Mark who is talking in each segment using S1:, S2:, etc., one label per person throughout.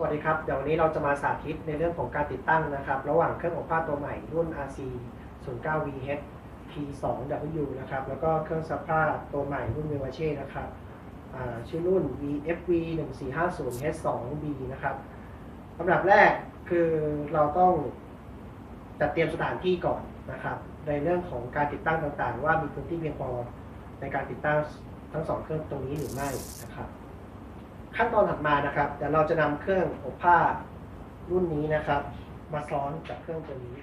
S1: สวัสดีครับ เดี๋ยววันนี้เราจะมาสาธิตในเรื่องของการติดตั้งนะครับ ระหว่างเครื่องอบผ้าตัวใหม่รุ่น RC 09 VH P2W นะครับ แล้วก็เครื่องซักผ้าตัวใหม่รุ่น v i v a c e นะครับชื่อรุ่น VFV 1450 H2B นะครับลำดับแรกคือเราต้องจัดเตรียมสถานที่ก่อนนะครับ ในเรื่องของการติดตั้งต่างๆ ว่ามีพื้นที่เพียงพอในการติดตั้งทั้งสองเครื่องตรงนี้หรือไม่นะครับ ขั้นตอนถัดมานะครับเดี๋ยวเราจะนำเครื่องอบผ้ารุ่นนี้นะครับ มาซ้อนกับเครื่องตัวนี้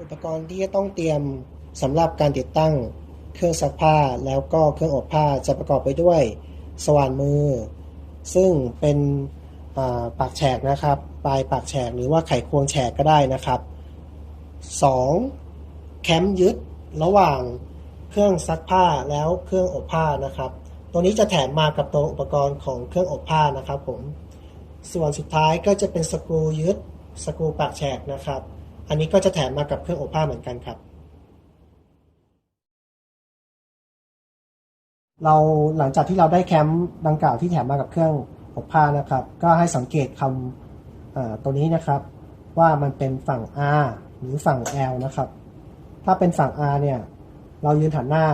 S1: อุปกรณ์ที่จะต้องเตรียมสำหรับการติดตั้งเครื่องซักผ้าแล้วก็เครื่องอบผ้าจะประกอบไปด้วยสว่านมือ ซึ่งเป็นปากแฉกนะครับ ปลายปากแฉกหรือว่าไขควงแฉกก็ได้นะครับ 2. แคมยึดระหว่าง เครื่องซักผ้าแล้วเครื่องอบผ้านะครับ ตัวนี้จะแถมมากับตัวอุปกรณ์ของเครื่องอบผ้านะครับผม ส่วนสุดท้ายก็จะเป็นสกรูยึดสกรูปากแฉกนะครับ อันนี้ก็จะแถมมากับเครื่องอบผ้าเหมือนกันครับ เราหลังจากที่เราได้แคมป์ดังกล่าวที่แถมมากับเครื่องอบผ้านะครับ ก็ให้สังเกตคำตัวนี้นะครับ ว่ามันเป็นฝั่ง R หรือฝั่ง L นะครับ ถ้าเป็นฝั่ง R เนี่ย เรายืนหันหน้า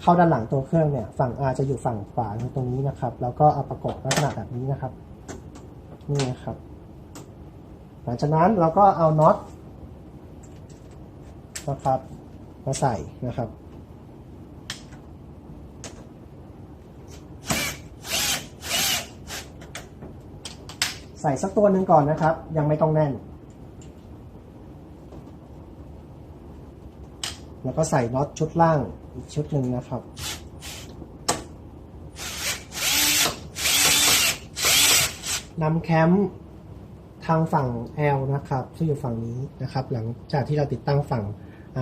S1: เข้าด้านหลังตัวเครื่องเนี่ย ฝั่ง R จะอยู่ฝั่งขวาตรงนี้นะครับ แล้วก็เอาประกบลักษณะแบบนี้นะครับ นี่นะครับ หลังจากนั้นเราก็เอาน็อตนะครับมาใส่นะครับใส่สักตัวหนึ่งก่อนนะครับ ยังไม่ต้องแน่น แล้วก็ใส่น็อตชุดล่างอีกชุดหนึ่งนะครับ นำแคมป์ทางฝั่ง L นะครับ ซึ่งอยู่ฝั่งนี้นะครับ หลังจากที่เราติดตั้งฝั่ง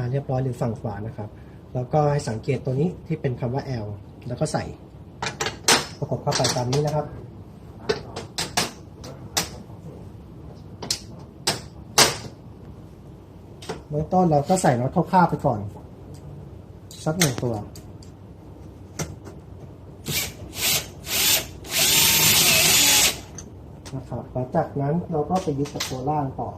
S1: R เรียบร้อยหรือฝั่งขวานะครับ แล้วก็ให้สังเกตตัวนี้ที่เป็นคำว่า L แล้วก็ใส่ประกบเข้าไปตามนี้นะครับ เบื้องต้นเราก็ใส่น็อตคร่าวๆไปก่อน สักหนึ่งตัว นะครับหลังจากนั้นเราก็ไปยึดกับตัวล่างต่อ